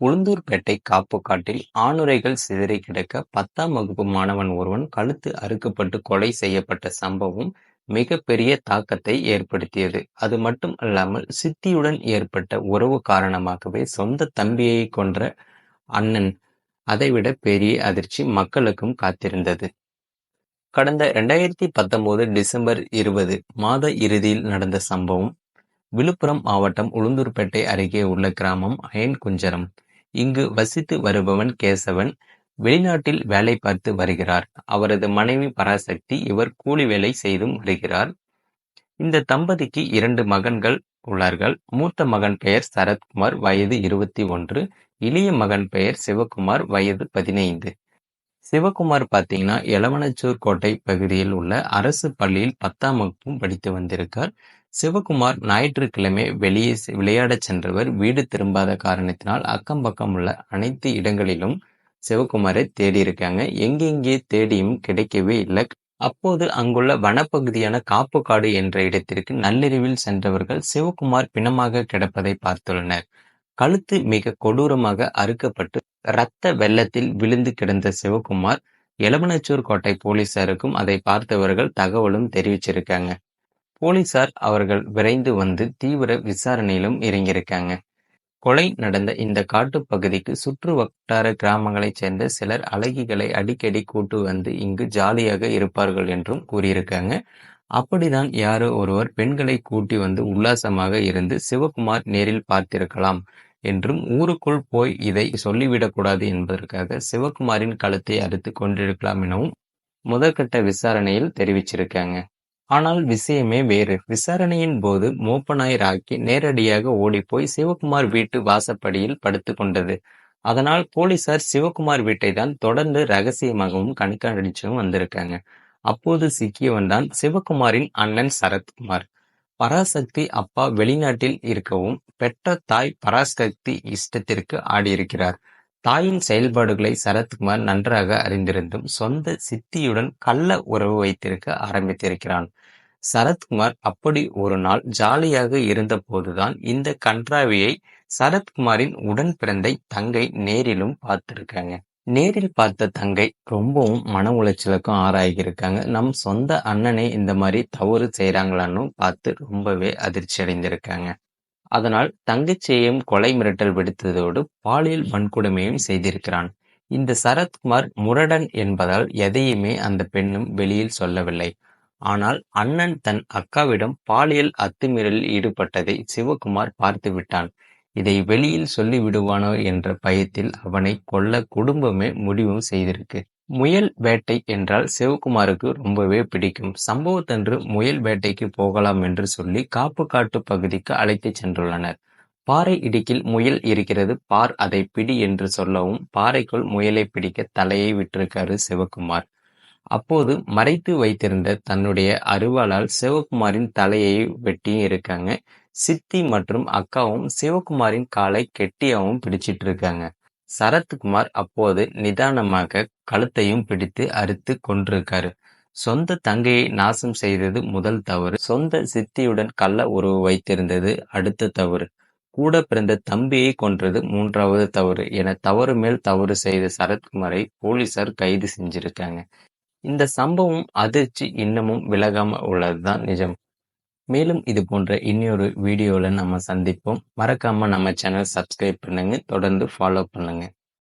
உளுந்தூர்பேட்டை காப்புக்காட்டில் ஆணுறைகள் சிதறி கிடக்க பத்தாம் வகுப்பு மாணவன் ஒருவன் கழுத்து அறுக்கப்பட்டு கொலை செய்யப்பட்ட சம்பவம் மிகப்பெரிய தாக்கத்தை ஏற்படுத்தியது. அது மட்டும் அல்லாமல் சித்தியுடன் ஏற்பட்ட உறவு காரணமாகவே சொந்த தம்பியை கொன்ற அண்ணன் அதைவிட பெரிய அதிர்ச்சி மக்களுக்கும் காத்திருந்தது. கடந்த இரண்டாயிரத்தி பத்தொன்பது டிசம்பர் இருபது மாத இறுதியில் நடந்த சம்பவம் விழுப்புரம் மாவட்டம் உளுந்தூர்பேட்டை அருகே உள்ள கிராமம் அயன்குஞ்சரம். இங்கு வசித்து வருபவன் கேசவன் வெளிநாட்டில் வேலை பார்த்து வருகிறார். அவரது மனைவி பராசக்தி இவர் கூலி வேலை செய்தும் வருகிறார். இந்த தம்பதிக்கு இரண்டு மகன்கள் உள்ளார்கள். மூத்த மகன் பெயர் சரத்குமார் வயது இருபத்தி ஒன்று இளைய மகன் பெயர் சிவகுமார் வயது பதினைந்து. சிவகுமார் பார்த்தீங்கன்னா எலவனச்சூர் கோட்டை பகுதியில் உள்ள அரசு பள்ளியில் பத்தாம் வகுப்பும் படித்து வந்திருக்கார். சிவகுமார் ஞாயிற்றுக்கிழமை வெளியே விளையாடச் சென்றவர் வீடு திரும்பாத காரணத்தினால் அக்கம் பக்கம் உள்ள அனைத்து இடங்களிலும் சிவகுமாரை தேடியிருக்காங்க. எங்கெங்கே தேடியும் கிடைக்கவே இல்லை. அப்போது அங்குள்ள வனப்பகுதியான காப்புக்காடு என்ற இடத்திற்கு நள்ளிரவில் சென்றவர்கள் சிவகுமார் பிணமாக கிடப்பதை பார்த்துள்ளனர். கழுத்து மிக கொடூரமாக அறுக்கப்பட்டு இரத்த வெள்ளத்தில் விழுந்து கிடந்த சிவகுமார் எலமனச்சூர் கோட்டை போலீசாருக்கும் அதை பார்த்தவர்கள் தகவலும் தெரிவிச்சிருக்காங்க. போலீசார் அவர்கள் விரைந்து வந்து தீவிர விசாரணையிலும் இறங்கியிருக்காங்க. கொலை நடந்த இந்த காட்டு பகுதிக்கு சுற்று வட்டார கிராமங்களைச் சேர்ந்த சிலர் அழகிகளை அடிக்கடி கூட்டு வந்து இங்கு ஜாலியாக இருப்பார்கள் என்றும் கூறியிருக்காங்க. அப்படிதான் யாரோ ஒருவர் பெண்களை கூட்டி வந்து உல்லாசமாக இருந்து சிவகுமார் நேரில் பார்த்திருக்கலாம் என்றும் ஊருக்குள் போய் இதை சொல்லிவிடக்கூடாது என்பதற்காக சிவகுமாரின் கழுத்தை அறுத்து கொண்டிருக்கலாம் எனவும் முதற்கட்ட விசாரணையில் தெரிவிச்சிருக்காங்க. ஆனால் விஷயமே வேறு. விசாரணையின் போது மோப்பனாய் ராக்கி நேரடியாக ஓடிப்போய் சிவகுமார் வீட்டு வாசப்படியில் படுத்து கொண்டது. அதனால் போலீசார் சிவகுமார் வீட்டை தான் தொடர்ந்து ரகசியமாகவும் கண்காணிச்சும் வந்திருக்காங்க. அப்போது சிக்கியவன் தான் சிவகுமாரின் அண்ணன் சரத்குமார். பராசக்தி அப்பா வெளிநாட்டில் இருக்கவும் பெற்ற தாய் பராசக்தி இஷ்டத்திற்கு ஆடியிருக்கிறார். தாயின் செயல்பாடுகளை சரத்குமார் நன்றாக அறிந்திருந்தும் சொந்த சித்தியுடன் கள்ள உறவு வைத்திருக்க ஆரம்பித்திருக்கிறான். சரத்குமார் அப்படி ஒரு நாள் ஜாலியாக இருந்தபோதுதான் இந்த கன்றாவியை சரத்குமாரின் உடன் பிறந்த தங்கை நேரிலும் பார்த்திருக்காங்க. நேரில் பார்த்த தங்கை ரொம்பவும் மன உளைச்சலுக்கும் ஆராயிருக்காங்க. நம் சொந்த அண்ணனே இந்த மாதிரி தவறு செய்றாங்களான்னு பார்த்து ரொம்பவே அதிர்ச்சி அடைந்திருக்காங்க. அதனால் தங்கச்சியையும் கொலை மிரட்டல் விடுத்ததோடு பாலியல் வன்கொடுமையும் செய்திருக்கிறான். இந்த சரத்குமார் முரடன் என்பதால் எதையுமே அந்த பெண்ணும் வெளியில் சொல்லவில்லை. ஆனால் அண்ணன் தன் அக்காவிடம் பாலியல் அத்துமீறலில் ஈடுபட்டதை சிவகுமார் பார்த்து விட்டான் இதை வெளியில் சொல்லிவிடுவானோ என்ற பயத்தில் அவனை கொல்ல குடும்பமே முடிவும் செய்திருக்கு. முயல் வேட்டை என்றால் சிவகுமாருக்கு ரொம்பவே பிடிக்கும். சம்பவத்தன்று முயல் வேட்டைக்கு போகலாம் என்று சொல்லி காப்புக்காட்டு பகுதிக்கு அழைத்துச் சென்றுள்ளனர். பாறை இடுக்கில் முயல் இருக்கிறது பார் அதை பிடி என்று சொல்லவும் பாறைக்குள் முயலை பிடிக்க தலையை விட்டிருக்காரு சிவகுமார். அப்போது மறைத்து வைத்திருந்த தன்னுடைய அருவாளால் சிவகுமாரின் தலையை வெட்டியும் இருக்காங்க. சித்தி மற்றும் அக்காவும் சிவகுமாரின் காலை கெட்டியாவும் பிடிச்சிட்டு இருக்காங்க. சரத்குமார் அப்போது நிதானமாக கழுத்தையும் பிடித்து அறுத்து கொன்றிருக்காரு. சொந்த தங்கையை நாசம் செய்தது முதல் தவறு. சொந்த சித்தியுடன் கள்ள உறவு வைத்திருந்தது அடுத்த தவறு. கூட பிறந்த தம்பியை கொன்றது மூன்றாவது தவறு என தவறு மேல் தவறு செய்த சரத்குமாரை போலீசார் கைது செஞ்சிருக்காங்க. இந்த சம்பவம் அதிர்ச்சி இன்னமும் விலகாம உள்ளதுதான் நிஜம். மேலும் இது போன்ற இன்னொரு வீடியோவில் நம்ம சந்திப்போம். மறக்காம நம்ம சேனல் சப்ஸ்கிரைப் பண்ணுங்க. தொடர்ந்து ஃபாலோ பண்ணுங்க.